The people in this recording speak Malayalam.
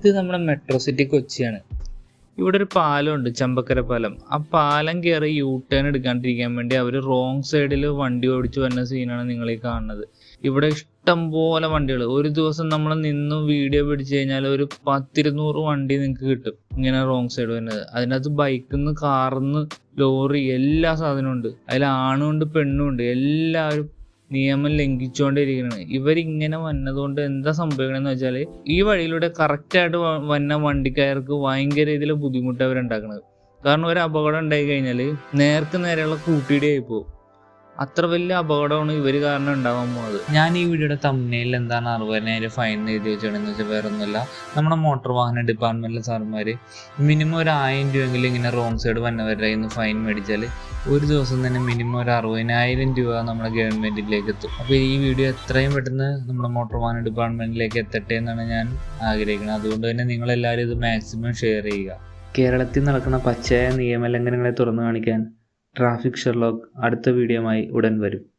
ഇത് നമ്മുടെ മെട്രോ സിറ്റി കൊച്ചിയാണ്. ഇവിടെ ഒരു പാലമുണ്ട് ചമ്പക്കര പാലം. ആ പാലം കയറി യൂ ടേൺ എടുക്കാണ്ടിരിക്കാൻ വേണ്ടി അവർ റോങ് സൈഡിൽ വണ്ടി ഓടിച്ചു വരുന്ന സീനാണ് നിങ്ങൾ ഈ കാണുന്നത്. ഇവിടെ ഇഷ്ടം പോലെ വണ്ടികൾ ഒരു ദിവസം നമ്മൾ നിന്ന് വീഡിയോ പിടിച്ചു കഴിഞ്ഞാൽ ഒരു പത്തിരുന്നൂറ് വണ്ടി നിങ്ങൾക്ക് കിട്ടും ഇങ്ങനെ റോങ് സൈഡ് വരുന്നത്. അതിനകത്ത് ബൈക്കിൽ നിന്ന് കാറിൽ നിന്ന് ലോറി എല്ലാ സാധനവും ഉണ്ട്. അതിൽ ആണുണ്ട് പെണ്ണുണ്ട് എല്ലാവരും നിയമം ലംഘിച്ചുകൊണ്ടിരിക്കുകയാണ് ഇവരിങ്ങനെ വന്നതുകൊണ്ട് എന്താ സംഭവിക്കണമെന്ന് വെച്ചാൽ ഈ വഴിയിലൂടെ കറക്റ്റായിട്ട് വന്ന വണ്ടിക്കാർക്ക് ഭയങ്കര രീതിയിൽ ബുദ്ധിമുട്ട് അവരുണ്ടാക്കുന്നത് കാരണം ഒരു അപകടം ഉണ്ടായി കഴിഞ്ഞാൽ നേർക്ക് നേരെയുള്ള കൂട്ടിയിടിയായി പോകും അത്ര വലിയ അപകടമാണ് ഇവർ കാരണം ഉണ്ടാവാൻ പോകുന്നത് ഞാൻ ഈ വീഡിയോയുടെ തമ്മിൽ എന്താണ് അറുപതിനായിരം ഫൈൻ എഴുതി വെച്ചാണെന്ന് വെച്ചാൽ വേറെ ഒന്നുമില്ല നമ്മുടെ മോട്ടോർ വാഹന ഡിപ്പാർട്ട്മെന്റിലെ സാർമാർ മിനിമം ഒരു ആയിരം രൂപയെങ്കിലും ഇങ്ങനെ റോങ് സൈഡ് വന്നവരുടെ ഇന്ന് നിന്ന് ഫൈൻ മേടിച്ചാൽ ഒരു ദിവസം തന്നെ മിനിമം ഒരു അറുപതിനായിരം രൂപ നമ്മുടെ ഗവൺമെന്റിലേക്ക് എത്തും. അപ്പോൾ ഈ വീഡിയോ എത്രയും പെട്ടെന്ന് നമ്മുടെ മോട്ടോർ വാഹന ഡിപ്പാർട്ട്മെന്റിലേക്ക് എത്തട്ടെ എന്നാണ് ഞാൻ ആഗ്രഹിക്കുന്നത് അതുകൊണ്ട് തന്നെ നിങ്ങൾ നിങ്ങളെല്ലാവരും ഇത് മാക്സിമം ഷെയർ ചെയ്യുക. കേരളത്തിൽ നടക്കുന്ന പച്ചയായ നിയമലംഘനങ്ങളെ തുറന്നു കാണിക്കാൻ ട്രാഫിക് ഷെർലോക്ക് അടുത്ത വീഡിയോയുമായി ഉടൻ വരും.